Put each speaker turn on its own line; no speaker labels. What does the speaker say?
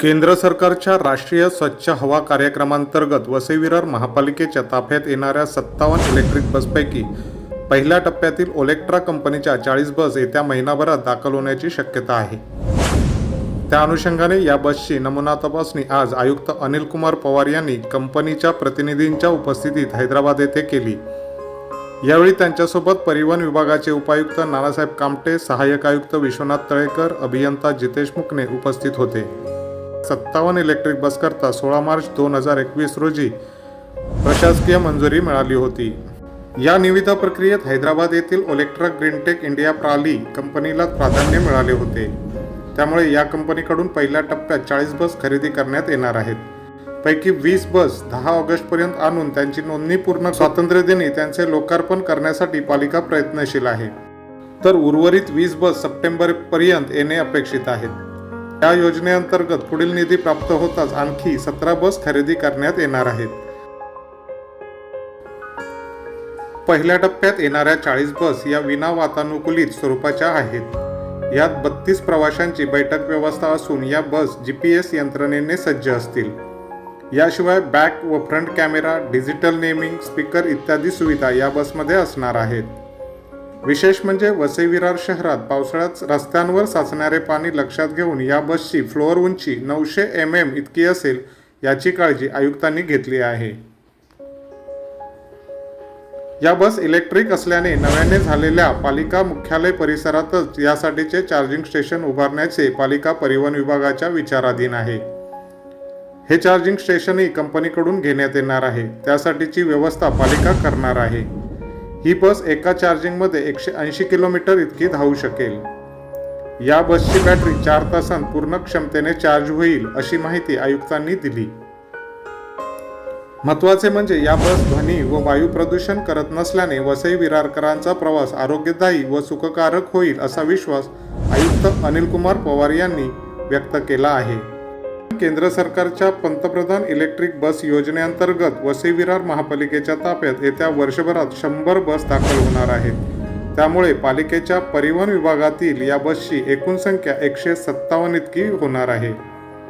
केंद्र सरकारच्या राष्ट्रीय स्वच्छ हवा कार्यक्रमांतर्गत वसईविरार महापालिकेच्या ताफ्यात येणाऱ्या सत्तावन्न इलेक्ट्रिक बसपैकी पहिल्या टप्प्यातील ओलेक्ट्रा कंपनीच्या चाळीस बस येत्या महिनाभरात दाखल होण्याची शक्यता आहे. त्या अनुषंगाने या बसची नमुना तपासणी आज आयुक्त अनिल कुमार पवार यांनी कंपनीच्या प्रतिनिधींच्या उपस्थितीत हैदराबाद येथे केली. यावेळी त्यांच्यासोबत परिवहन विभागाचे उपायुक्त नानासाहेब कामटे सहाय्यक आयुक्त विश्वनाथ तळेकर अभियंता जितेश मुकणे उपस्थित होते. सत्तावन्न इलेक्ट्रिक बसकरता सोळा मार्च दोन हजार एकवीस रोजी प्रशासकीय मंजुरी मिळाली होती. या निविदा प्रक्रियेत हैदराबाद येथील ओलेक्ट्रा ग्रीनटेक इंडिया प्राली कंपनीला प्राधान्य मिळाले होते. त्यामुळे या कंपनीकडून पहिल्या टप्प्यात चाळीस बस खरेदी करण्यात येणार आहेत. पैकी वीस बस दहा ऑगस्टपर्यंत आणून त्यांची नोंदणीपूर्ण स्वातंत्र्य दिनी त्यांचे लोकार्पण करण्यासाठी पालिका प्रयत्नशील आहे. तर उर्वरित वीस बस सप्टेंबरपर्यंत येणे अपेक्षित आहेत. या योजनेअंतर्गत पुढील निधी प्राप्त होताच आणखी सतरा बस खरेदी करण्यात येणार आहेत. पहिल्या टप्प्यात येणाऱ्या चाळीस बस या विना वातानुकूलित स्वरूपाच्या आहेत. यात बत्तीस प्रवाशांची बैठक व्यवस्था असून या बस जी पी एस यंत्रणेने सज्ज असतील. याशिवाय बॅक व front camera digital naming speaker इत्यादी सुविधा या बसमध्ये असणार आहेत. विशेष म्हणजे वसई विरार शहरात पावसाळ्यात रस्त्यांवर साचणारे पाणी लक्षात घेऊन या बसची फ्लोअर उंची नऊशे एम एम इतकी असेल याची काळजी आयुक्तांनी घेतली आहे. या बस इलेक्ट्रिक असल्याने नव्याने झालेल्या पालिका मुख्यालय परिसरातच यासाठीचे चार्जिंग स्टेशन उभारण्याचे पालिका परिवहन विभागाच्या विचाराधीन आहे. हे चार्जिंग स्टेशनही कंपनीकडून घेण्यात येणार आहे त्यासाठीची व्यवस्था पालिका करणार आहे. ही बस एका चार्जिंगमध्ये एकशे ऐंशी किलोमीटर इतकी धावू शकेल. या बसची बॅटरी चार तासांत पूर्ण क्षमतेने चार्ज होईल अशी माहिती आयुक्तांनी दिली. महत्त्वाचे म्हणजे या बस ध्वनी व वायू प्रदूषण करत नसल्याने वसई विरारकरांचा प्रवास आरोग्यदायी व सुखकारक होईल असा विश्वास आयुक्त अनिल कुमार पवार यांनी व्यक्त केला आहे. केंद्र सरकारच्या पंतप्रधान इलेक्ट्रिक बस योजनेअंतर्गत वसई विरार महापालिकेच्या ताफ्यात येत्या वर्षभरात शंभर बस दाखल होणार आहेत. त्यामुळे पालिकेच्या परिवहन विभागातील या बसची एकूण संख्या एकशे सत्तावन्न इतकी होणार आहे.